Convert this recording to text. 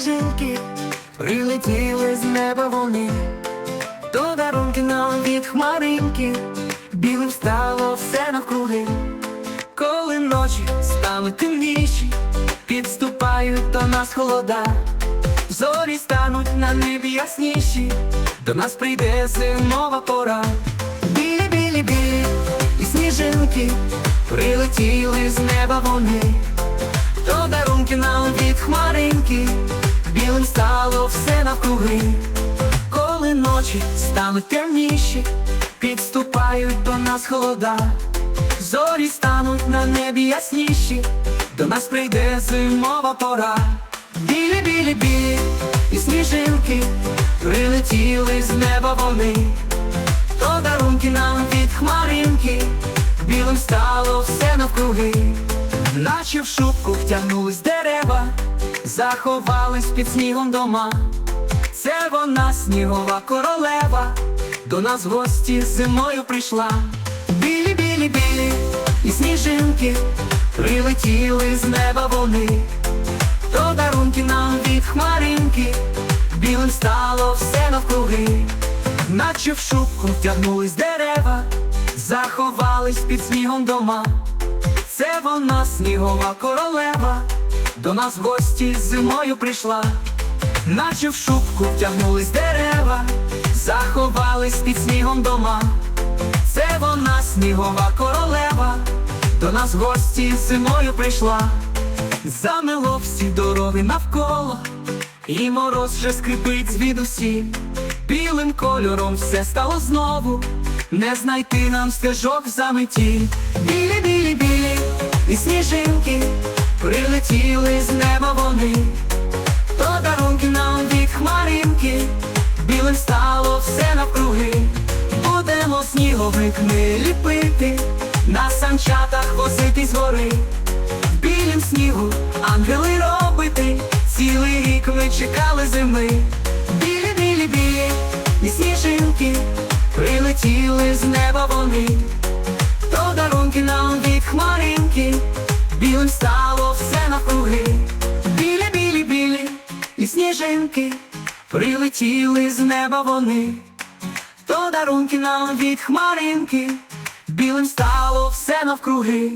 сніжинки, прилетіли з неба вони, то дарунки нам від хмаринки, білим стало все навкруги. Коли ночі стануть темніші, підступають до нас холода, зорі стануть на небі ясніші, до нас прийде зимова пора. Білі, білі, білі, і сніжинки, прилетіли з неба вони, то дарунки нам хмаринки, білим стало все навкруги. Коли ночі стануть темніші, підступають до нас холода. Зорі стануть на небі ясніші, до нас прийде зимова пора. Білі, білі, білі, і сніжинки, прилетіли з неба вони, то дарунки нам від хмаринки, білим стало все навкруги, наче в шубку втягнулись заховались під снігом дома. Це вона снігова королева, до нас в гості зимою прийшла. Білі, білі, білі, і сніжинки, прилетіли з неба вони, то дарунки нам від хмаринки, білим стало все навкруги, наче в шубку втягнулись дерева, заховались під снігом дома. Це вона снігова королева, до нас в гості зимою прийшла. Наче в шубку втягнулись дерева, заховались під снігом дома. Це вона снігова королева, до нас в гості зимою прийшла. Замело всі дороги навколо, і мороз вже скрипить звідусі. Білим кольором все стало знову, не знайти нам стежок в заметі. Білі, білі, білі, і сніжинки, прилетіли з неба вони. То дарунки нам від хмаринки, білим стало все навкруги. Будемо сніговик ми ліпити, на санчатах возити з гори. Білім снігу ангели робити, цілий рік ми чекали зими. Білі, білі, білі, і сніжинки, прилетіли з неба вони. То дарунки нам від хмаринки, білим стало сніжинки, прилетіли з неба вони. То дарунки нам від хмаринки, білим стало все навкруги.